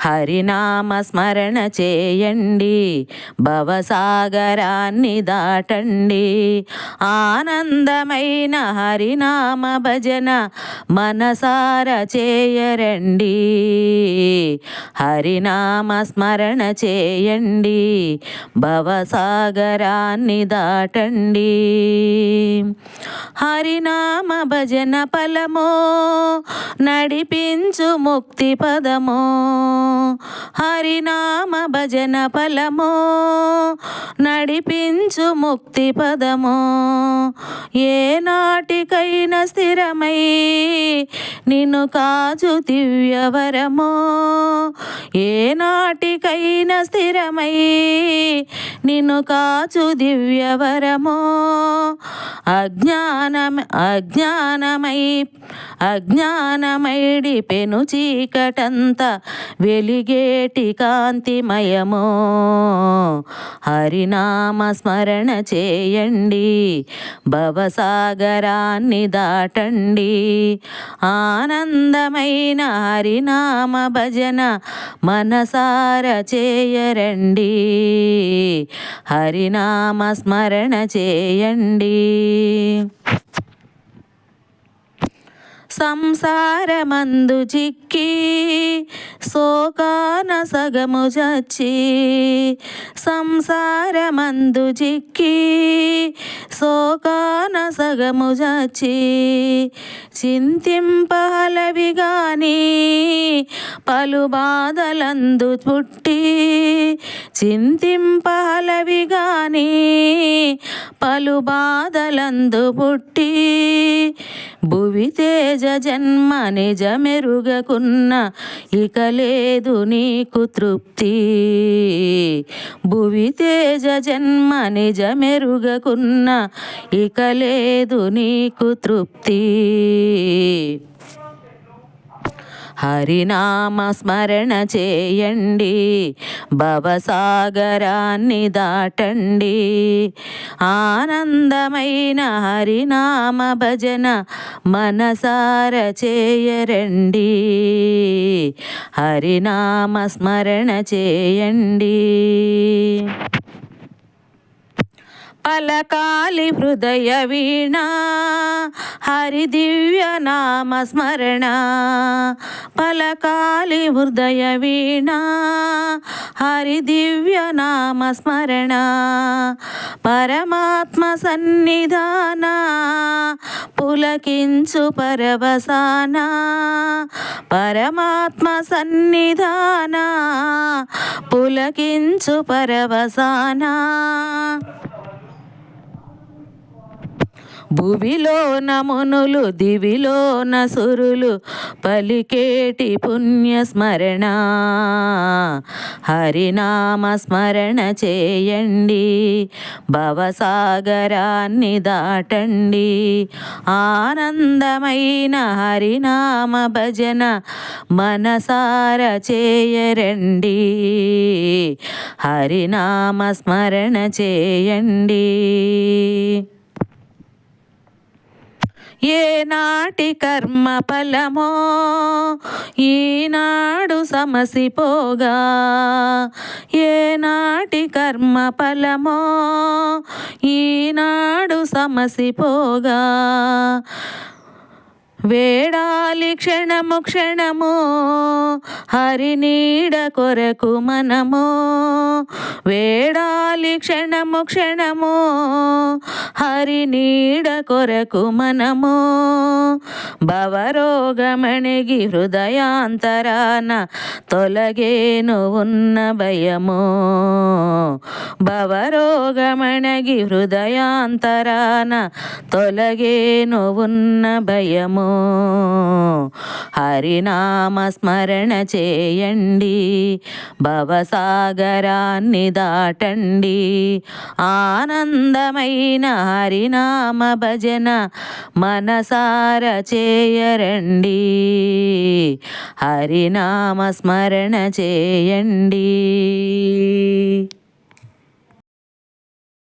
హరినామ స్మరణ చేయండి భవసాగరాన్ని దాటండి. ఆనందమైన హరినామ భజన మనసార చేయరండి. హరినామ స్మరణ చేయండి భవసాగరాన్ని దాటండి. హరినామ భజన ఫలమో నడిపించు ముక్తి పదమో హరినామ భజన ఫలము నడిపించు ముక్తి పదమో. ఏ నాటికైనా స్థిరమై నిన్ను కాజు దివ్యవరమో. ఏనాటికైనా స్థిరమై నిన్ను కాచు దివ్యవరమో. అజ్ఞానం అజ్ఞానమై అజ్ఞానమైడి పెను చీకటంత వెలిగేటి కాంతిమయమో. హరినామ స్మరణ చేయండి భవసాగరాన్ని దాటండి. ఆనందమైన హరినామ భజన మనసార చేయరండి. హరినామ స్మరణ చేయండి. సంసారమందు చిక్కి శోకాన సగము చచ్చి సంసారమందు చిక్కి శోకాన సగము చచ్చి చింతింపహలవి గాని పలు బాధలందు పుట్టి చింతింపహలవి గాని పలు బాధలందు పుట్టి భువి తేజ జన్మ నిజమెరుగకున్న ఇక లేదు నీకు తృప్తి. భువి తేజ జన్మ నిజమెరుగకున్న ఇక లేదు నీకు తృప్తి. హరినామ స్మరణ చేయండి. భవసాగరాన్ని దాటండి. ఆనందమైన హరినామ భజన మనసార చేయరండి. హరినామ స్మరణ చేయండి. పలకాలి హృదయ వీణ హరి దివ్య నామ స్మరణ. పలకాలి హృదయ వీణ హరి దివ్య నామ స్మరణ. పరమాత్మ సన్నిధాన పులకించు పరవసాన. పరమాత్మ సన్నిధాన పులకించు పరవసాన. భువిలోన మునులు దివిలోన సురులు పలికేటి పుణ్య స్మరణ హరినామ స్మరణ చేయండి భవసాగరాన్ని దాటండి. ఆనందమైన హరినామ భజన మనసార చేయరండి. హరినామ స్మరణ చేయండి. ఏనాటి కర్మ ఫలమో? ఈనాడు సమసిపోగా ఏనాటి కర్మ ఫలమో? ఈనాడు సమసిపోగా వేడాలి క్షణము క్షణము. హరి నీడ కొరకు మనము. వేడాలి క్షణము క్షణము. హరి నీడ కొరకు మనము. భవరోగమణిగి హృదయాంతరాన తొలగేను ఉన్న భయము. భవరోగమణగి హృదయాంతరాన తొలగేను ఉన్న భయము. హరినామ స్మరణ చేయండి భవసాగరాన్ని దాటండి. ఆనందమైన హరినామ భజన మనసార చేయరండి. హరినామ స్మరణ చేయండి.